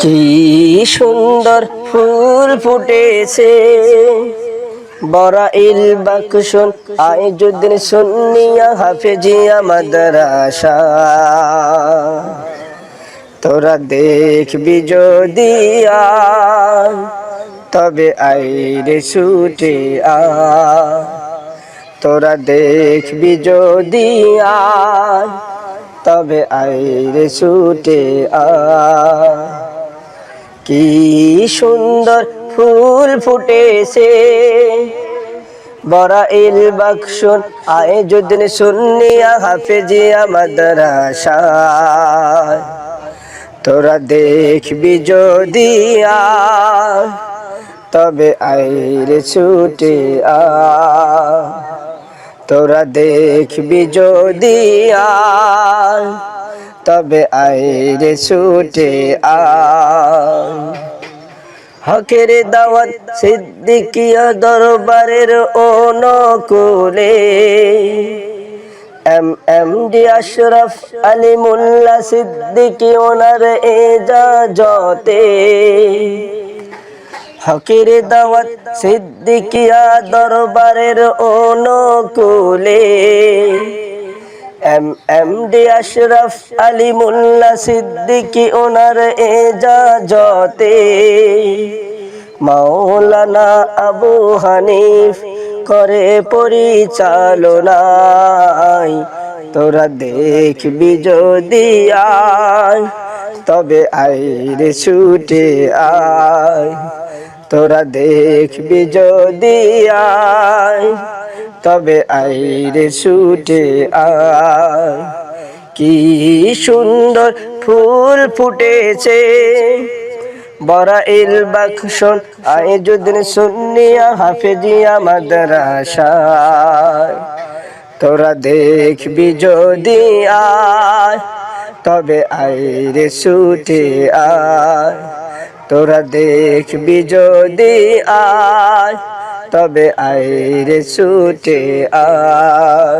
কি সুন্দর ফুল ফুটেছে। বরা ইল বাকশন আইজুদ্দিন সুন্নিয়া হাফেজিয়া মাদ্রাসা তোরা দেখবি যদি আয়, তবে আইরে ছুটে আ। তোরা দেখবি যদি আয়, তবে আইরে ছুটে আ। কি সুন্দর ফুল ফুটেছে। বরা ইল বাকশুন আয় যুদিন সুন্নিয়া হাফেজিয়া মাদ্রাসা তোরা দেখবি যদি তবে আইরে ছুটে আ। তোরা দেখবি যদি আয়, তবে আইরে ছুটে আয়। হকের দাওয়াত সিদ্দিকিয়া দরবারের অনুকূলে। M M D Ashraf Ali Molla Siddiqui ওনার এজাজতে। হকের দাওয়াত সিদ্দিকিয়া দরবারের অনুকূলে। M M D Ashraf Ali Molla Siddiqui, ওনার এজাজতে। মাওলানা আবু হানিফ করে পরিচালনায়, তোরা দেখবি যদি আয়, তবে আইরে ছুটে আয়। তোরা দেখবি যদি আয়। তবে আইরে ছুটে আয়। কি সুন্দর ফুল ফুটেছে। বরা ইল বাকশন আইজুদ্দিন সুন্নিয়া হাফেজিয়া মাদ্রাসা তোরা দেখবি যদি আয়, তবে আইরে ছুটে আয়। তোরা দেখবি যদি আয় তবে আইরে ছুটে আয়।